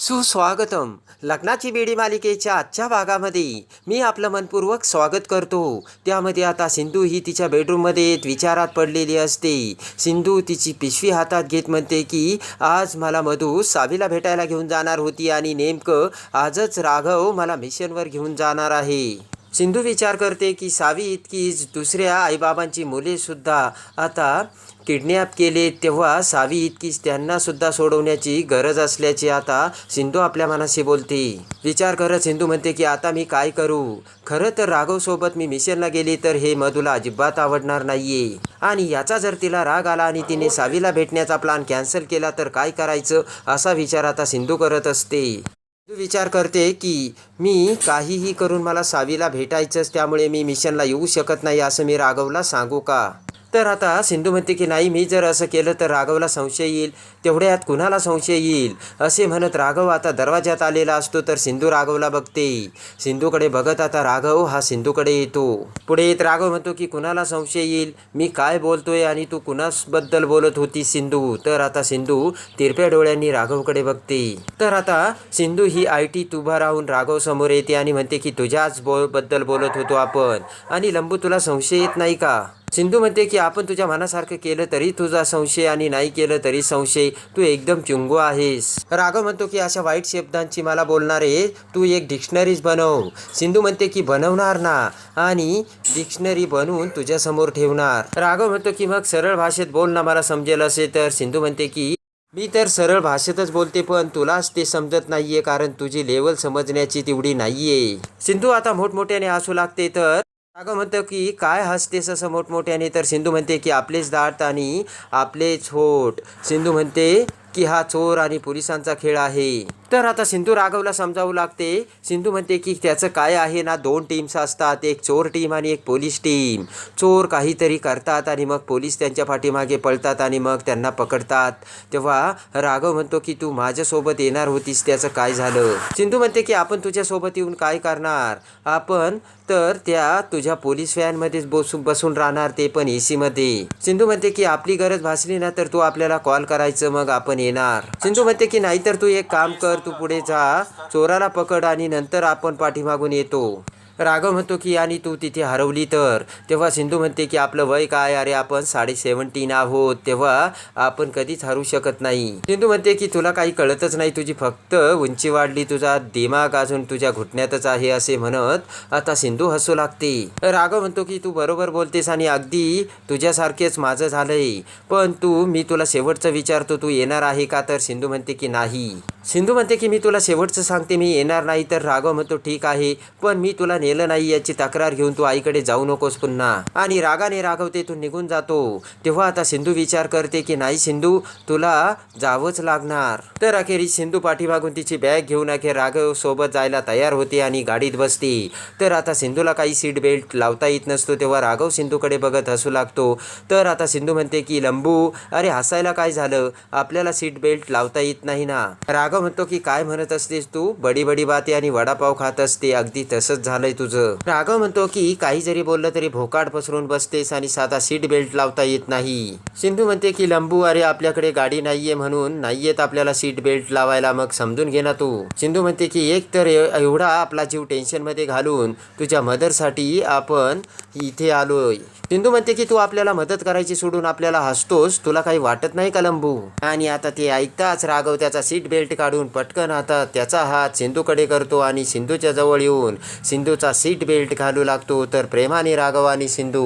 सुस्वागतम. लग्नाची बेडी मालिकेच्या आजच्या भागामध्ये मी आपलं मनपूर्वक स्वागत करतो. त्यामध्ये आता सिंधू ही तिच्या बेडरूममध्ये विचारात पडलेली असते. सिंधू तिची पिशवी हातात घेत म्हणते की आज मला मधू सावीला भेटायला घेऊन जाणार होती आणि नेमकं आजच राघव मला मिशनवर घेऊन जाणार आहे. सिंधू विचार करते की सावी इतकीच दुसऱ्या आईबाबांची मुलेसुद्धा आता किडनॅप केले तेव्हा सावी इतकीच त्यांनासुद्धा सोडवण्याची गरज असल्याचे आता सिंधू आपल्या मनाशी बोलते. विचार करत सिंधू म्हणते की आता मी काय करू? खरं तर राघवसोबत मी मिशनला गेली तर हे मधूला अजिबात आवडणार नाहीये. आणि याचा जर तिला राग आला आणि तिने सावीला भेटण्याचा प्लान कॅन्सल केला तर काय करायचं? असा विचार आता सिंधू करत असते. सिंधू विचार करते की मी काहीही करून मला सावीला भेटायचंच त्यामुळे मी मिशनला येऊ शकत नाही असं मी राघवला सांगू का? तर आता सिंधू म्हणते की नाही मी जर असं केलं तर राघवला संशय येईल. तेवढ्यात कुणाला संशय येईल? असे म्हणत राघव आता दरवाज्यात आलेला असतो तर सिंधू राघवला बघते. सिंधूकडे बघत आता राघव हा सिंधूकडे येतो. पुढे येत राघव म्हणतो की कुणाला संशय येईल? मी काय बोलतोय आणि तू कुणाबद्दल बोलत होती सिंधू? तर आता सिंधू तिरप्या डोळ्यांनी राघवकडे बघते. तर आता सिंधू ही आय टी उभा राहून राघव समोर येते आणि म्हणते की तुझ्याच बो बद्दल बोलत होतो आपण. आणि लंबू तुला संशय येत नाही का? सिंधू म्हणते की आपण तुझ्या मनासारखं केलं तरी तुझा संशय आणि नाही केलं तरी संशय तू एकदम चुंगू आहेस. राघव म्हणतो की अशा वाईट शब्दांची मला बोलणारे तू एक डिक्शनरीज बनव. सिंधू म्हणते की बनवणार ना आणि डिक्शनरी बनवून तुझ्यासमोर ठेवणार. राघव म्हणतो की मग सरळ भाषेत बोल ना मला समजेल असे. तर सिंधू म्हणते की मी तर सरळ भाषेतच बोलते पण तुलाच ते समजत नाहीये कारण तुझी लेवल समजण्याची तेवढी नाहीये. सिंधू आता मोठमोठ्याने हसू लागते तर अगं म्हणतो की काय हसतेस असं मोठमोठ्याने तर सिंधू म्हणते की आपलेच दात आणि आपलेच होट सिंधू म्हणते की हा चोर आणि पोलिसांचा खेळ आहे. तर आता सिंधू राघवला समजावू लागते. सिंधू म्हणते की त्याचं काय आहे ना दोन टीम्स असतात. एक चोर टीम आणि एक पोलीस टीम चोर काहीतरी करतात आणि मग पोलीस त्यांच्या पाठीमागे पळतात आणि मग त्यांना पकडतात. तेव्हा राघव म्हणतो की तू माझ्यासोबत येणार होतीस त्याचं काय झालं? सिंधू म्हणते की आपण तुझ्यासोबत येऊन काय करणार? आपण तर त्या तुझ्या पोलीस व्हॅनमध्येच बसून बसून राहणार ते पण ए सीमध्ये सिंधू म्हणते की आपली गरज भासली ना तर तू आपल्याला कॉल करायचं मग आपण येणार. सिंधू म्हणते की नाहीतर तू एक काम कर तू पुढे जा. चोराला पकड आणि नंतर आपण पाठीमागून येतो. राघव म्हणतो की आणि तू तिथे हरवली तर? तेव्हा सिंधू म्हणते की आपलं वय काय? अरे आपण साडे सेवन्टीन आहोत. तेव्हा आपण कधीच हरवू शकत नाही. सिंधू म्हणते की तुला काही कळतच नाही. तुझी फक्त उंची वाढली. तुझा दिमाग अजून तुझ्या घुटण्यातच आहे असे म्हणत आता सिंधू हसू लागते. राघव म्हणतो की तू बरोबर बोलतेस आणि अगदी तुझ्यासारखेच माझं झालंय. पण तू मी तुला शेवटचं विचारतो तू येणार आहे का? तर सिंधू म्हणते की नाही. सिंधू म्हणते की मी तुला शेवटचं सांगते मी येणार नाही. तर राघव म्हणतो ठीक आहे. पण मी तुला नेलं नाही याची तक्रार घेऊन तू आईकडे जाऊ नकोस पुन्हा. आणि रागाने राघव तेथून निघून जातो. तेव्हा आता सिंधू विचार करते की नाही सिंधू तुला जावंच लागणार. तर अखेरीस सिंधू पाठीमागून तिची बॅग घेऊन अखेर राघव सोबत जायला तयार होते आणि गाडीत बसते. तर आता सिंधूला काही सीट बेल्ट लावता येत नसतो तेव्हा राघव सिंधूकडे बघत हसू लागतो. तर आता सिंधू म्हणते की लंबू अरे हसायला काय झालं? आपल्याला सीट बेल्ट लावता येत नाही ना? राघव म्हणतो की काय म्हणत असतेस तू? बडी बडी बाते आणि वडापाव खात असते. अगदी तसंच झालंय तुझं. राघव म्हणतो की काही जरी बोललं तरी भोकाड पसरून बसतेस आणि साधा सीट बेल्ट लावता येत नाही. सिंधू म्हणते की लंबू अरे आपल्याकडे गाडी नाहीये म्हणून नाहीयेत आपल्याला सीट बेल्ट लावायला मग समजून घे ना तू. सिंधू म्हणते की एक तर एवढा आपला जीव टेन्शनमध्ये घालून तुझ्या मदरसाठी आपण इथे आलोय. सिंधू म्हणते की तू आपल्याला मदत करायची सोडून आपल्याला हसतोस? तुला काही वाटत नाही का लंबू? आणि आता ते ऐकताच राघव त्याचा सीट बेल्ट काढून पटकन आता त्याचा हात सिंधूकडे करतो आणि सिंधूच्या जवळ येऊन सिंधू सिंधूचा सीट बेल्ट घालू लागतो तर प्रेमाने राघव आणि सिंधू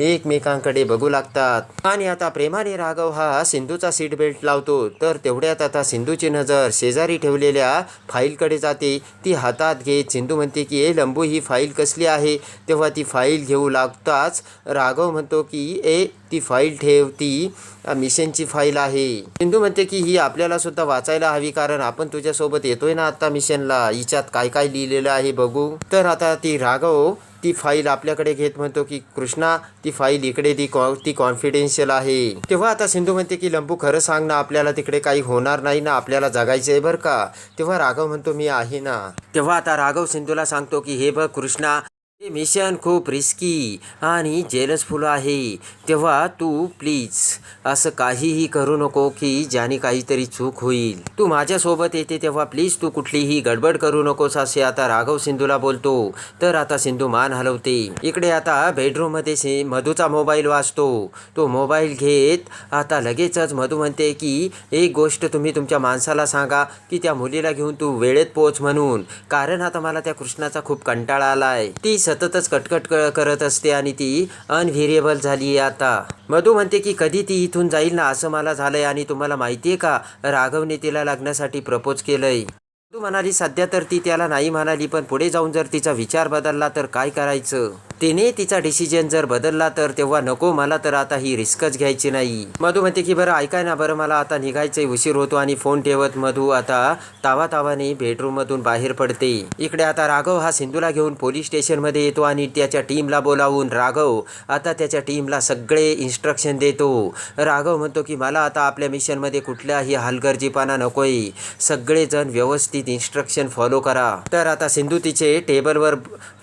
एकमेकांकडे बघू लागतात. आणि आता प्रेमाने राघव हा सिंधूचा सीट बेल्ट लावतो तर तेवढ्यात आता सिंधूची नजर शेजारी ठेवलेल्या फाईलकडे जाते. ती हातात घेत सिंधू म्हणते की ए लंबू ही फाईल कसली आहे? तेव्हा ती फाईल घेऊ लागताच राघव म्हणतो की ए ती फाईल ठेव ती मिशनची फाईल आहे. सिंधू म्हणते की ही आपल्याला सुद्धा वाचायला हवी कारण आपण तुझ्यासोबत येतोय ना आता मिशनला? हिच्यात काय काय लिहिलेलं आहे बघू. तर आता ती राघव ती फाईल आपल्याकडे घेत म्हणतो की कृष्णा ती फाईल इकडे ती कॉ ती कॉन्फिडेन्शियल आहे. तेव्हा आता सिंधू म्हणते की लंबू खरं सांग ना आपल्याला तिकडे काही होणार नाही ना आपल्याला जगायचं आहे बरं का? तेव्हा राघव म्हणतो मी आहे ना. तेव्हा आता राघव सिंधूला सांगतो की हे बघ कृष्णा हे मिशन खूप रिस्की आणि जेलसफुल आहे. तेव्हा तू प्लीज असं काहीही करू नको की ज्याने काहीतरी चूक होईल. तू माझ्यासोबत येते तेव्हा प्लीज तू कुठलीही गडबड करू नकोस असे आता राघव सिंधूला बोलतो. तर आता सिंधू मान हलवते. इकडे आता बेडरूममध्ये से मधूचा मोबाईल वाचतो तो मोबाईल घेत आता लगेचच मधू म्हणते की एक गोष्ट तुम्ही तुमच्या माणसाला सांगा की त्या मुलीला घेऊन तू वेळेत पोच म्हणून. कारण आता मला त्या कृष्णाचा खूप कंटाळा आलाय. ती सततच कटकट क- करत असते आणि ती अनव्हेरिएबल झाली आहे आता. मधू म्हणते की कधी ती इथून जाईल ना असं मला झालंय आणि तुम्हाला माहिती आहे का राघवने तिला लग्नासाठी प्रपोज केलंय. मधू म्हणाली सध्या तर ती त्याला नाही म्हणाली पण पुढे जाऊन जर तिचा विचार बदलला तर काय करायचं? तिने तिचा डिसिजन जर बदलला तर तेव्हा नको मला तर आता ही रिस्कच घ्यायची नाही. मधू म्हणते की बरं ऐकाय ना बरं मला आता निघायचंय उशीर होतो आणि फोन ठेवत मधू आता तावा तावाने बेडरूम मधून बाहेर पडते. इकडे आता राघव हा सिंधूला घेऊन पोलीस स्टेशनमध्ये येतो आणि त्याच्या टीमला बोलावून राघव आता त्याच्या टीमला सगळे इन्स्ट्रक्शन देतो. राघव म्हणतो की मला आता आपल्या मिशनमध्ये कुठल्याही हलगर्जीपणा नकोय. सगळेजण व्यवस्थित इन्स्ट्रक्शन फॉलो करा. तर आता सिंधू तिचे टेबलवर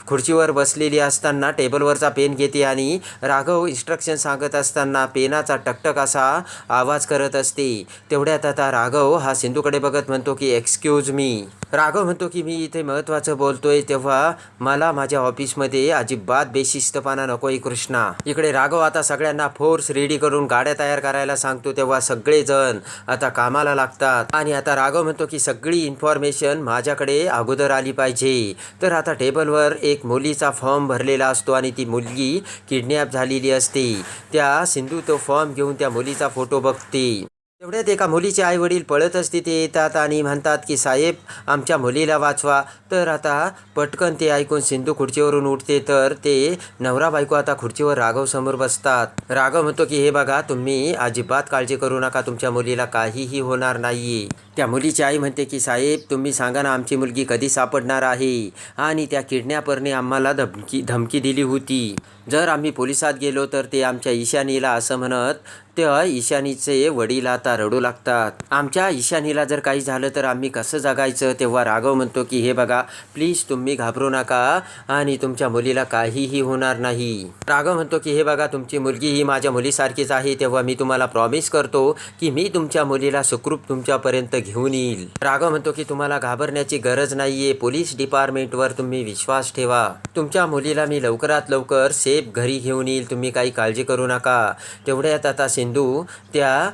खुर्चीवर बसलेली असताना टेबलवरचा पेन घेते आणि राघव इन्स्ट्रक्शन सांगत असताना पेनाचा टकटक असा आवाज करत असते. तेवढ्यात आता राघव हा सिंधूकडे बघत म्हणतो की एक्सक्यूज मी राघव म्हणतो की मी इथे महत्त्वाचं बोलतोय तेव्हा मला माझ्या ऑफिसमध्ये अजिबात बेशिस्तपणा नकोय कृष्णा. इकडे राघव आता सगळ्यांना फोर्स रेडी करून गाड्या तयार करायला सांगतो तेव्हा सगळेजण आता कामाला लागतात. आणि आता राघव म्हणतो की सगळी इन्फॉर्मेशन माझ्याकडे अगोदर आली पाहिजे. तर आता टेबलवर एक मुलीचा फॉर्म भरलेला असतो आणि ती मुलगी किडनॅप झालेली असते. त्या सिंधू तो फॉर्म घेऊन त्या मुलीचा फोटो बघते. तेवढ्यात एका मुलीचे आई वडील पळतच तिथे येतात आणि म्हणतात की साहेब आमच्या मुलीला वाचवा. तर आता पटकन ते ऐकून सिंधू खुर्चीवरून उठते तर ते नवरा बायको आता खुर्चीवर राघव समोर बसतात. राघव म्हणतो की हे बघा तुम्ही अजिबात काळजी करू नका तुमच्या मुलीला काहीही होणार नाही त्या मुलीची आई म्हणते की साहेब तुम्ही सांगा ना आमची मुलगी कधी सापडणार आहे? आणि त्या किडनॅपरने आम्हाला धमकी धमकी दिली होती. जर आम्ही पोलिसात गेलो तर ते आमच्या ईशानीला असं म्हणत त्या ईशानीचे वडील आता रडू लागतात. आमच्या ईशानीला जर काही झालं तर आम्ही कसं जगायचं? तेव्हा राघव म्हणतो की हे बघा प्लीज तुम्ही घाबरू नका आणि तुमच्या मुलीला काहीही होणार नाही. राघव म्हणतो की हे बघा तुमची मुलगी ही माझ्या मुलीसारखीच आहे. तेव्हा मी तुम्हाला प्रॉमिस करतो की मी तुमच्या मुलीला सुखरूप तुमच्यापर्यंत घेऊन येईल. राघव म्हणतो की तुम्हाला घाबरण्याची गरज नाहीये. पोलीस डिपार्टमेंटवर तुम्ही विश्वास ठेवा. तुमच्या मुलीला मी लवकरात लवकर सेफ घरी घेऊन येईल तुम्ही काही काळजी करू नका. तेवढ्यात आता सिंधू त्या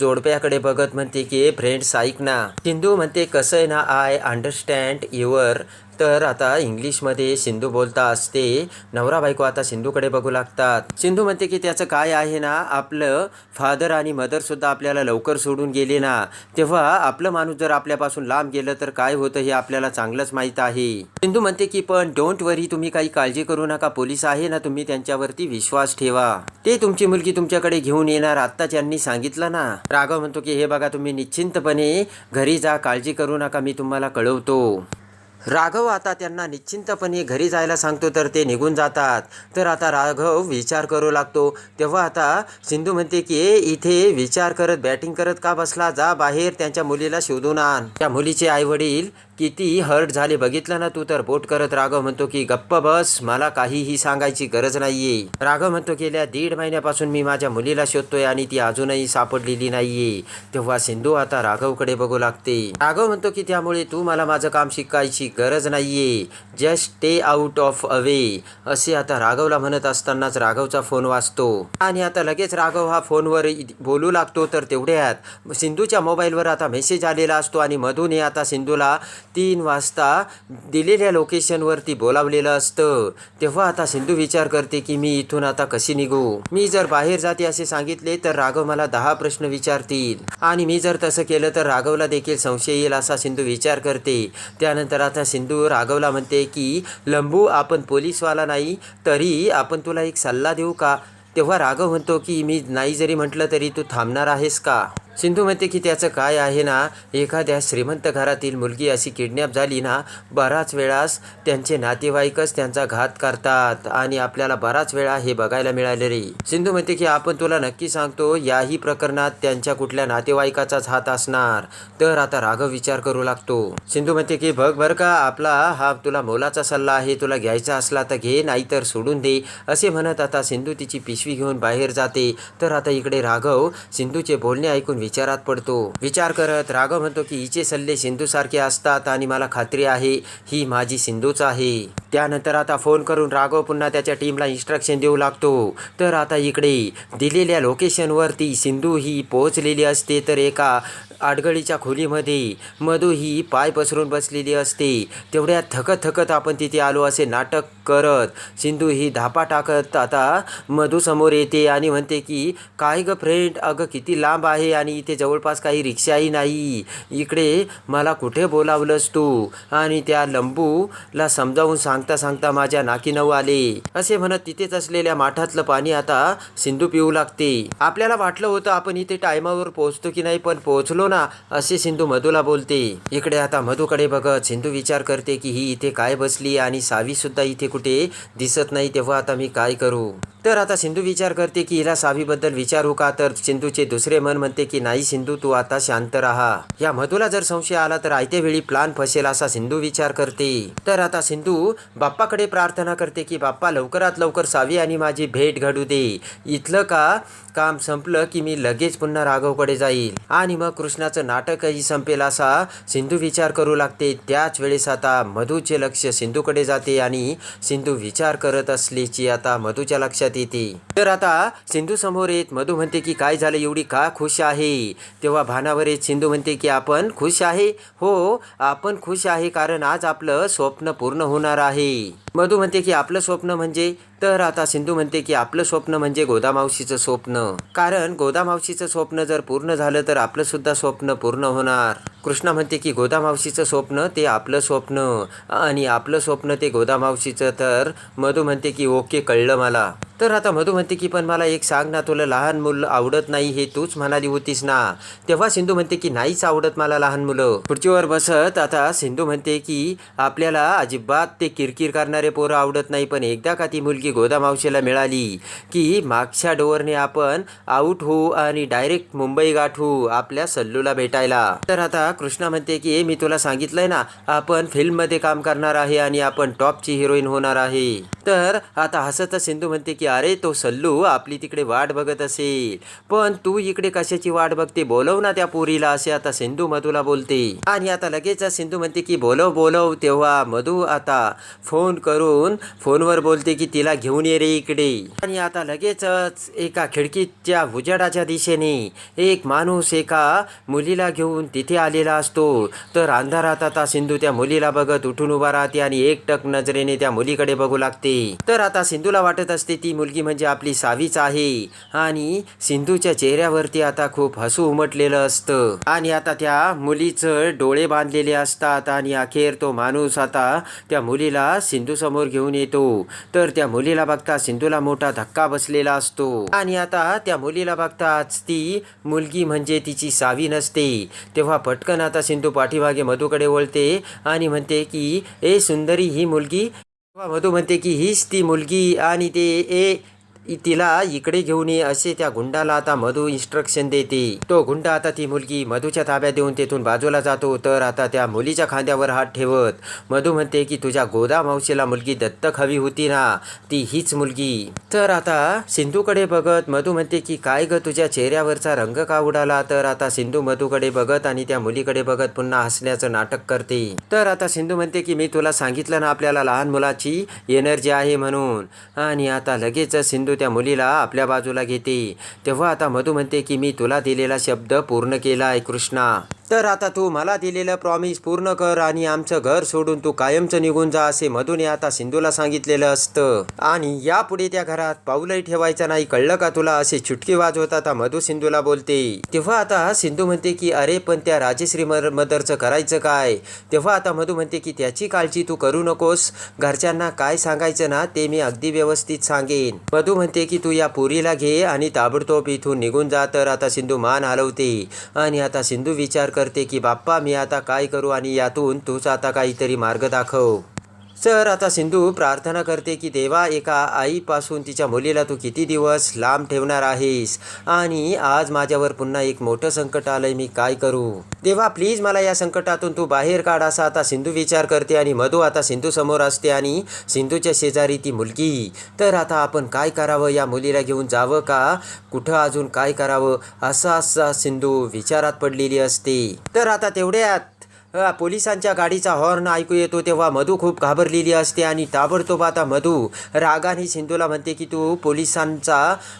जोडप्याकडे बघत म्हणते की फ्रेंड्स ऐक ना. सिंधू म्हणते कसं आहे ना आय अंडरस्टँड युअर तर आता इंग्लिशमध्ये सिंधू बोलता असते. नवरा बायको आता सिंधूकडे बघू लागतात. सिंधू म्हणते की त्याचं काय आहे ना आपलं फादर आणि मदरसुद्धा आपल्याला लवकर सोडून गेले ना. तेव्हा आपलं माणूस जर आपल्यापासून लांब गेलं तर काय होतं हे आपल्याला चांगलंच माहीत आहे. सिंधू म्हणते की पण डोंट वरी तुम्ही काही काळजी करू नका. पोलीस आहे ना तुम्ही त्यांच्यावरती विश्वास ठेवा. ते तुमची मुलगी तुमच्याकडे घेऊन येणार आत्ता त्यांनी सांगितलं ना. राघव म्हणतो की हे बघा तुम्ही निश्चिंतपणे घरी जा काळजी करू नका मी तुम्हाला कळवतो. राघव आता त्यांना निश्चिंतपणे घरी जायला सांगतो तर ते निघून जातात. तर आता राघव विचार करू लागतो. तेव्हा आता सिंधू म्हणते की इथे विचार करत बॅटिंग करत का बसला? जा बाहेर त्यांच्या मुलीला शोधून आण. त्या मुलीचे आई वडील किती हर्ट झाले बघितलं ना तू तर. बोट करत राघव म्हणतो की गप्प बस मला काहीही सांगायची गरज नाहीये. राघव म्हणतो गेल्या दीड महिन्यापासून मी माझ्या मुलीला शोधतोय आणि ती अजूनही सापडलेली नाहीये. तेव्हा सिंधू आता राघवकडे बघू लागते. राघव म्हणतो की त्यामुळे तू मला माझं काम शिकायची गरज नाहीये. Just stay out of away असे आता राघवला म्हणत असतानाच राघवचा फोन वाचतो आणि आता लगेच राघव हा फोनवर बोलू लागतो तर तेवढ्यात सिंधूच्या मोबाईलवर आता मेसेज आलेला असतो आणि मधूने आता सिंधूला तीन वाजता दिलेल्या लोकेशनवरती बोलावलेलं असतं. तेव्हा आता सिंधू विचार करते की मी इथून आता कशी निघू? मी जर बाहेर जाते असे सांगितले तर राघव मला दहा प्रश्न विचारतील. आणि मी जर तसं केलं तर राघवला देखील संशय येईल असा सिंधू विचार करते. त्यानंतर आता सिंधू राघवला म्हणते की लंबू आपण पोलीसवाला नाही तरी आपण तुला एक सल्ला देऊ का? तेव्हा राघव म्हणतो की मी नाही जरी म्हटलं तरी तू थांबणार आहेस का? सिंधू म्हणते की त्याचं काय आहे ना एखाद्या श्रीमंत घरातील मुलगी अशी किडनॅप झाली ना बराच वेळास त्यांचे नातेवाईकच त्यांचा घात करतात आणि आपल्याला बराच वेळा हे बघायला मिळाले रे. सिंधू म्हणते की आपण तुला नक्की सांगतो याही प्रकरणात त्यांच्या कुठल्या नातेवाईकाचाच हात असणार. तर आता राघव विचार करू लागतो. सिंधू म्हणते की बघ बरं का आपला हा तुला मोलाचा सल्ला आहे तुला घ्यायचा असला तर घे नाहीतर सोडून दे. असे म्हणत आता सिंधू तिची पिशवी घेऊन बाहेर जाते. तर आता इकडे राघव सिंधूचे बोलणे ऐकून विचारात पडतो. विचार करत राघव म्हणतो की हिचे सल्ले सिंधूसारखे असतात आणि मला खात्री आहे ही माझी सिंधूच आहे. त्यानंतर आता फोन करून राघव पुन्हा त्याच्या टीमला इन्स्ट्रक्शन देऊ लागतो. तर आता इकडे दिलेल्या लोकेशनवरती सिंधू ही पोहोचलेली असते तर एका आडगळीच्या खोलीमध्ये. मधू ही पाय पसरून बसलेली असते. तेवढ्यात थकत थकत आपण तिथे आलो असे नाटक करत. सिंधू ही धापा टाकत आता मधू समोर येते आणि म्हणते की काय ग फ्रेंड अगं किती लांब आहे आणि इथे जवळपास काही रिक्षाही नाही. इकडे मला कुठे बोलावलंस तू? आणि त्या लंबूला समजावून सांगता सांगता माझ्या नाकी नऊ आले. असे म्हणत तिथेच असलेल्या माठातलं पाणी आता सिंधू पिऊ लागते. आपल्याला वाटलं होतं आपण इथे टायमावर पोहोचतो की नाही पण पोहोचलो ना असे सिंधू मधूला बोलते. इकडे आता मधूकडे बघत सिंधू विचार करते की ही इथे काय बसली आणि सावी सुद्धा इथे कुठे दिसत नाही तेव्हा आता मी काय करू? तर आता सिंधू विचार करते की हिला सावीबद्दल विचारू का? तर सिंधूचे दुसरे मन म्हणते की नाही सिंधू तू आता शांत राहा. या मधूला जर संशय आला तर आयत्या वेळी प्लान फसेल असा सिंधू विचार करते. तर आता सिंधू बाप्पाकडे प्रार्थना करते की बाप्पा लवकरात लवकर सावी आणि माझी भेट घडू दे. इथलं का काम संपलं की मी लगेच पुन्हा राघवकडे जाईल? आणि मग कृष्णाचं नाटकही संपेल असा सिंधू विचार करू लागते. त्याच वेळेस आता मधूचे लक्ष सिंधूकडे जाते आणि सिंधू विचार करत असल्याची आता मधूच्या लक्षात येते तर आता सिंधू समोर येत मधू म्हणते की काय झालं? एवढी का खुश आहे? तेव्हा भानावर येत सिंधू म्हणते की आपण खुश आहे. हो आपण खुश आहे कारण आज आपलं स्वप्न पूर्ण होणार आहे. मधू म्हणते की आपलं स्वप्न म्हणजे? तर आता सिंधू म्हणते की आपलं स्वप्न म्हणजे गोदामावशीचं स्वप्न. कारण गोदामावशीचं स्वप्न जर पूर्ण झालं तर आपलं सुद्धा स्वप्न पूर्ण होणार. कृष्णा म्हणते की गोदामावशीचं स्वप्न ते आपलं स्वप्न. आणि आपलं स्वप्न ते गोदामावशीचं तर मधू म्हणते की ओके कळलं मला. तर आता मधू म्हणते की पण मला एक सांग ना तुला लहान मुलं आवडत नाही हे तूच म्हणाली होतीस ना? तेव्हा सिंधू म्हणते की नाहीच आवडत मला लहान मुलं. खुर्चीवर बसत आता सिंधू म्हणते की आपल्याला अजिबात ते किरकिर करणारे पोरं आवडत नाही पण एकदा का ती मुलगी गोदामावशीला मिळाली की मागच्या डोअरने आपण आऊट होऊ आणि डायरेक्ट मुंबई गाठू आपल्या सल्लूला भेटायला. तर आता कृष्णा म्हणते की "ए, मी तुला सांगितलंय ना आपण फिल्ममध्ये काम करणार आहे आणि आपण टॉपची हिरोईन होणार आहे. तर आता हसतच सिंधू म्हणते की अरे तो सल्लू आपली तिकडे वाट बघत असेल. पण तू इकडे कशाची वाट बघते? बोलव ना त्या पोरीला असे आता सिंधू मधूला बोलते. आणि आता लगेच सिंधू म्हणते की बोलव बोलव तेव्हा मधू आता फोन करून फोनवर बोलते की तिला घेऊन ये रे इकडे. आणि आता लगेचच एका खिडकीच्या उजाडाच्या दिशेने एक माणूस एका मुलीला घेऊन तिथे आलेला असतो. तर अंधारात आता सिंधू त्या मुलीला बघत उठून उभा राहते आणि एकटक नजरेने त्या मुलीकडे बघू लागते. तर आता सिंधूला वाटत असते ती मुलगी म्हणजे आपली सावीच आहे. आणि सिंधूच्या चेहऱ्यावरती आता खूप हसू उमटलेलं असतं. आणि आता त्या मुलीचं डोळे बांधलेले असतात आणि अखेर तो माणूस आता त्या मुलीला सिंधू समोर घेऊन येतो. तर त्या मुलीला बघता सिंधूला मोठा धक्का बसलेला असतो. आणि आता त्या मुलीला बघताच ती मुलगी म्हणजे तिची सावी नसते. तेव्हा पटकन आता सिंधू पाठीमागे मधूकडे वळते आणि म्हणते की ए सुंदरी ही मुलगी तेव्हा मधू म्हणते की हीच ती मुलगी आणि ते ए तिला इकडे घेऊन ये असे त्या गुंडाला आता मधू इन्स्ट्रक्शन देते. तो गुंड आता ती मुलगी मधूच्या ताब्यात देऊन तेथून बाजूला जातो. तर आता त्या मुलीच्या खांद्यावर हात ठेवत मधू म्हणते की तुझ्या गोदा मावशीला मुलगी दत्तक हवी होती ना? ती हीच मुलगी. तर आता सिंधूकडे बघत मधू म्हणते की काय ग तुझ्या चेहऱ्यावरचा रंग का उडाला? तर आता सिंधू मधूकडे बघत आणि त्या मुलीकडे बघत पुन्हा हसण्याचं नाटक करते. तर आता सिंधू म्हणते की मी तुला सांगितलं ना आपल्याला लहान मुलाची एनर्जी आहे म्हणून. आणि आता लगेच सिंधू त्या मुलीला आपल्या बाजूला घेते. तेव्हा आता मधू म्हणते की मी तुला दिलेला शब्द पूर्ण केला आहे कृष्णा. तर आता तू मला दिलेलं प्रॉमिस पूर्ण कर आणि आमचं घर सोडून तू कायमचं निघून जा असे मधूने आता सिंधूला सांगितलेलं असतं. आणि यापुढे त्या घरात पाऊलही ठेवायचं नाही. कळलं का तुला? असे चुटकी वाजवत आता मधू सिंधूला बोलते. तेव्हा आता सिंधू म्हणते की अरे पण त्या राजेश्री मर मदरचं करायचं काय? तेव्हा आता मधू म्हणते की त्याची काळजी तू करू नकोस. घरच्यांना काय सांगायचं ना ते मी अगदी व्यवस्थित सांगेन. मधू म्हणते की तू या पुरीला घे आणि ताबडतोब इथून निघून जा. तर आता सिंधू मान हलवते. आणि आता सिंधू विचार कर करते की बाप्पा मी आता काय करू आणि यातून तूच आता काहीतरी मार्ग दाखव. सर आता सिंधू प्रार्थना करते की देवा एका आईपासून तिच्या मुलीला तू किती दिवस लांब ठेवणार आहेस? आणि आज माझ्यावर पुन्हा एक मोठं संकट आलंय मी काय करू? देवा प्लीज मला या संकटातून तू बाहेर काढ असा आता सिंधू विचार करते आणि मधू आता सिंधू समोर असते आणि सिंधूच्या शेजारी ती मुलगी. तर आता आपण काय करावं? या मुलीला घेऊन जावं का? कुठं अजून काय करावं? असा असा सिंधू विचारात पडलेली असते. तर आता तेवढ्यात पोलिसांच्या गाडीचा हॉर्न ऐकू येतो तेव्हा मधू खूप घाबरलेली असते आणि ताबडतोब आता मधू रागाने सिंधूला म्हणते की तू पोलिसांचा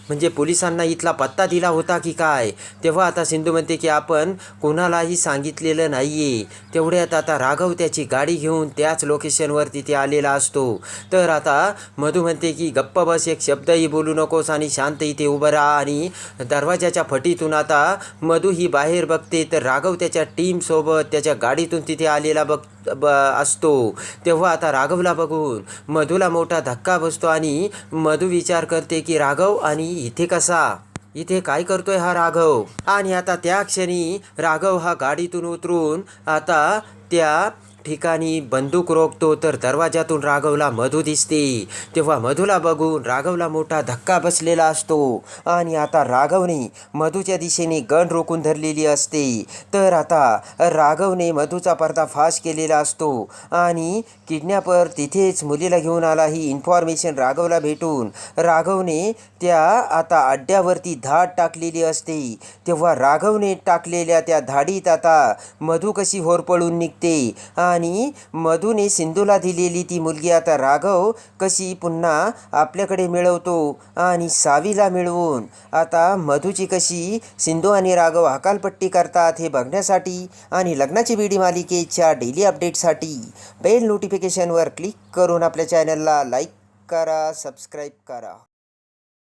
म्हणजे पोलिसांना इथला पत्ता दिला होता की काय? तेव्हा आता सिंधू म्हणते की आपण कोणालाही सांगितलेलं नाही आहे तेवढ्यात आता राघव त्याची गाडी घेऊन त्याच लोकेशनवर तिथे आलेला असतो. तर आता मधू म्हणते की गप्प बस एक शब्दही बोलू नकोस आणि शांत इथे उभं राहा. आणि दरवाजाच्या फटीतून आता मधू ही बाहेर बघते तर राघव त्याच्या टीमसोबत त्याच्या गाडी गाडीतून तिथे आलेला बघ ब असतो. तेव्हा आता राघवला बघून मधूला मोठा धक्का बसतो आणि मधू विचार करते की राघव आणि इथे कसा? इथे काय करतोय हा राघव? आणि आता त्या क्षणी राघव हा गाडीतून उतरून आता त्या ठिकाणी बंदूक रोखतो तर दरवाजातून राघवला मधू दिसते. तेव्हा मधूला बघून राघवला मोठा धक्का बसलेला असतो. आणि आता राघवने मधूच्या दिशेने गण रोखून धरलेली असते. तर आता राघवने मधूचा पर्दाफाश केलेला असतो. आणि किडनॅपर तिथेच मुलीला घेऊन आला ही इन्फॉर्मेशन राघवला भेटून. राघवने त्या आता अड्ड्यावरती धाड टाकलेली असते. तेव्हा राघवने टाकलेल्या त्या धाडीत आता मधू कशी होरपळून निघते. आणि मधूने सिंधूला दिलेली ती मुलगी आता राघव कशी पुन्हा आपल्याकडे मिळवतो आणि सावीला मिळवून आता मधूची कशी सिंधू आणि राघव हकालपट्टी करतात हे बघण्यासाठी आणि लग्नाची बीडी मालिकेच्या डेली अपडेटसाठी बेल नोटिफिकेशनवर क्लिक करून आपल्या चॅनलला लाईक करा सबस्क्राईब करा.